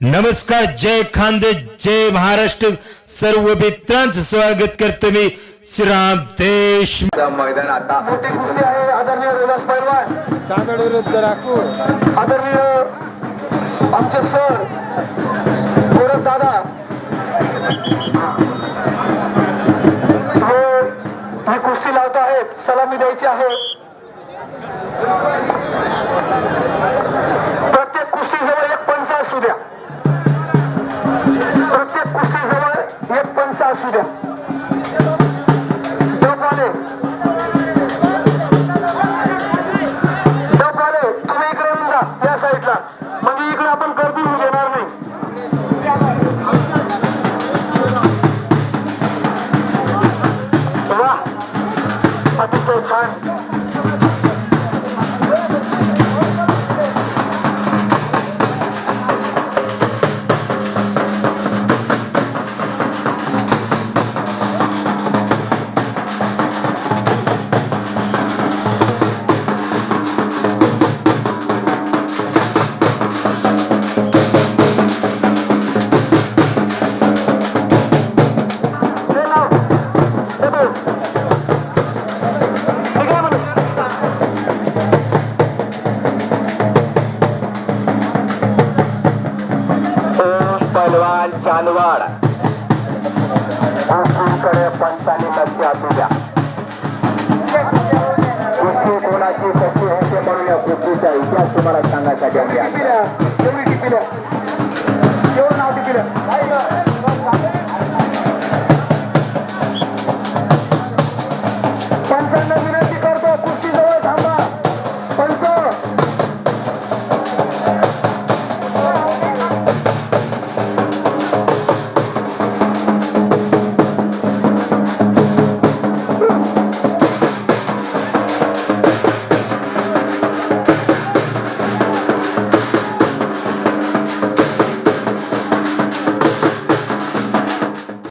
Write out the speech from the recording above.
नमस्कार जय खानदे जय महाराष्ट्र. सर्व मित्रांचं स्वागत करतो मी श्रीराम देश. मैदान आता. मोठी कुस्ती आहे आदरणीय रोजास पैलवान तांदळ विरुद्ध राखूर आदरणीय आमचे सर गोरख दादा. हे ही कुस्ती लावत आहेत सलामी द्यायची आहे. असू द्या डबवाले डबवाले तुम्ही इकडे येऊन जा या साईडला. म्हणजे इकडे आपण गर्दी होऊ देणार नाही. वा. अतिशय छान. पैलवान चालवाड गोष्टीकडे पंचाने लक्ष असू द्या गोष्टी कोणाची कशी होते म्हणून या गोष्टीचा इतिहास तुम्हाला सांगायसाठी आम्ही एवढी टिपिलं एवढं नाव टिपिलं